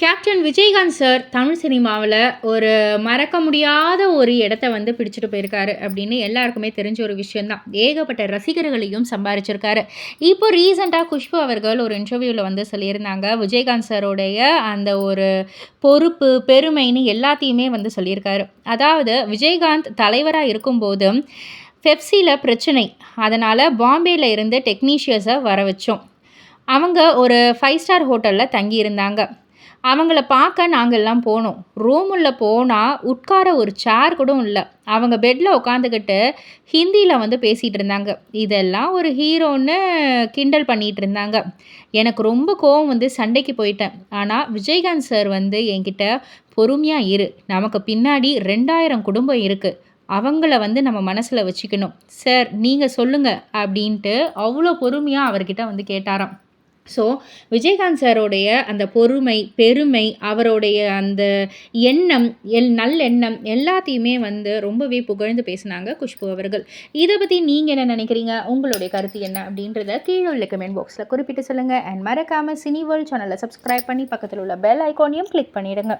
Captain Vijayakanth sir Tamil சினிமாவில் ஒரு மறக்க முடியாத ஒரு இடத்த வந்து பிடிச்சிட்டு போயிருக்காரு அப்படின்னு எல்லாருக்குமே தெரிஞ்ச ஒரு விஷயந்தான் ஏகப்பட்ட ரசிகர்களையும் சம்பாரிச்சிருக்காரு. இப்போ ரீசெண்டாக குஷ்பு அவர்கள் ஒரு இன்டர்வியூவில் வந்து சொல்லியிருந்தாங்க. விஜயகாந்த் சாரோடைய அந்த ஒரு பொறுப்பு பெருமைன்னு எல்லாத்தையுமே வந்து சொல்லியிருக்காரு. அதாவது விஜயகாந்த் தலைவராக இருக்கும்போது பெப்சியில் பிரச்சனை. அதனால் பாம்பேயில் இருந்து டெக்னீஷியஸை வர வச்சோம். அவங்க ஒரு ஃபைவ் ஸ்டார் ஹோட்டலில் தங்கியிருந்தாங்க. அவங்கள பார்க்க நாங்கள்லாம் போனோம். ரூமுள்ள போனால் உட்கார ஒரு சேர் கூட இல்லை. அவங்க பெட்டில் உட்காந்துக்கிட்டு ஹிந்தியில் வந்து பேசிகிட்டு இருந்தாங்க. இதெல்லாம் ஒரு ஹீரோன்னு கிண்டல் பண்ணிகிட்டு இருந்தாங்க. எனக்கு ரொம்ப கோவம் வந்து சண்டைக்கு போயிட்டேன். ஆனால் விஜயகாந்த் சார் வந்து என்கிட்ட பொறுமையாக இரு. நமக்கு பின்னாடி ரெண்டாயிரம் குடும்பம் இருக்குது அவங்கள வந்து நம்ம மனசில் வச்சுக்கணும். சார் நீங்கள் சொல்லுங்கள் அப்படின்ட்டு அவ்வளோ பொறுமையாக அவர்கிட்ட வந்து கேட்டாராம். ஸோ விஜயகாந்த் சாரோடைய அந்த பொறுமை பெருமை அவருடைய அந்த எண்ணம் எல் நல்லெண்ணம் எல்லாத்தையுமே வந்து ரொம்பவே புகழ்ந்து பேசினாங்க குஷ்பு அவர்கள். இதை பற்றி நீங்கள் என்ன நினைக்கிறீங்க? உங்களுடைய கருத்து என்ன அப்படின்றத கீழே உள்ள கமெண்ட் பாக்ஸில் குறிப்பிட்டு சொல்லுங்கள் அண்ட் மறக்காமல் சினி வேர்ல்ட் சேனலை சப்ஸ்கிரைப் பண்ணி பக்கத்தில் உள்ள பெல் ஐக்கானையும் கிளிக் பண்ணிவிடுங்க